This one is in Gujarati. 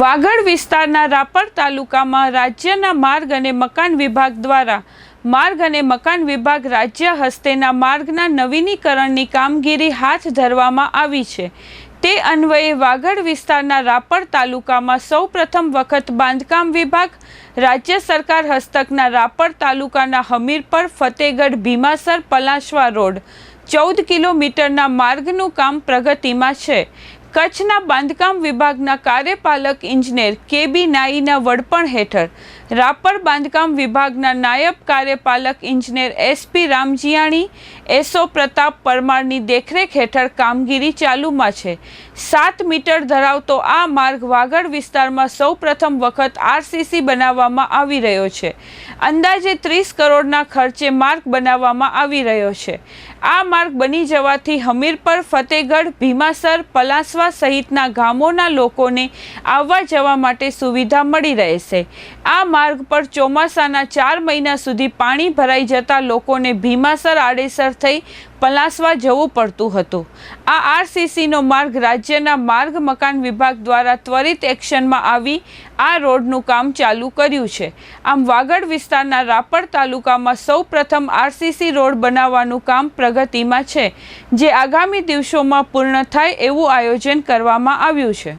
વાગડ વિસ્તારના રાપર તાલુકામાં રાજ્યના માર્ગ અને મકાન વિભાગ દ્વારા, માર્ગ અને મકાન વિભાગ રાજ્ય હસ્તેના માર્ગના નવીનીકરણની કામગીરી હાથ ધરવામાં આવી છે. તે અન્વયે વાગડ વિસ્તારના રાપર તાલુકામાં સૌપ્રથમ વખત બાંધકામ વિભાગ, રાજ્ય સરકાર હસ્તકના રાપર તાલુકાના હમીરપર ફતેગઢ ભીમાસર પલાશવા રોડ, ચૌદ કિલોમીટરના માર્ગનું કામ પ્રગતિમાં છે. કચ્છના બાંધકામ વિભાગના કાર્યપાલક ઇજનેર કેબી નાઈના વડપણ હેઠળ. રાપર બાંધકામ વિભાગના નાયબ કાર્યપાલક ઇજનેર એસપી રામજીયાણી એસો પ્રતાપ પરમારની દેખરેખ હેઠળ કામગીરી ચાલુમાં છે. સાત મીટર ધરાવતો આ માર્ગ વાગડ વિસ્તારમાં સૌપ્રથમ વખત આરસીસી બનાવવામાં આવી રહ્યો છે. અંદાજે ત્રીસ કરોડના ખર્ચે માર્ગ બનાવવામાં આવી રહ્યો છે. આ માર્ગ બની જવાથી હમીરપર, ફતેગઢ, ભીમાસર, પલાસવા સહિતના ગામોના લોકોને આવવા જવા માટે સુવિધા મળી રહેશે આ માર્ગ પર ચોમાસાના ચાર મહિના સુધી પાણી ભરાઈ જતા લોકોને ભીમાસર આડેસર થઈ પલાસવા જવું પડતું હતું. આ આરસીસીનો માર્ગ રાજ્યના માર્ગ મકાન વિભાગ દ્વારા ત્વરિત એક્શનમાં આવી આ રોડનું કામ ચાલુ કર્યું છે. આમ વાગડ વિસ્તારના રાપર તાલુકામાં સૌ પ્રથમ આરસીસી રોડ બનાવવાનું કામ પ્રગતિમાં છે, જે આગામી દિવસોમાં પૂર્ણ થાય એવું આયોજન કરવામાં આવ્યું છે.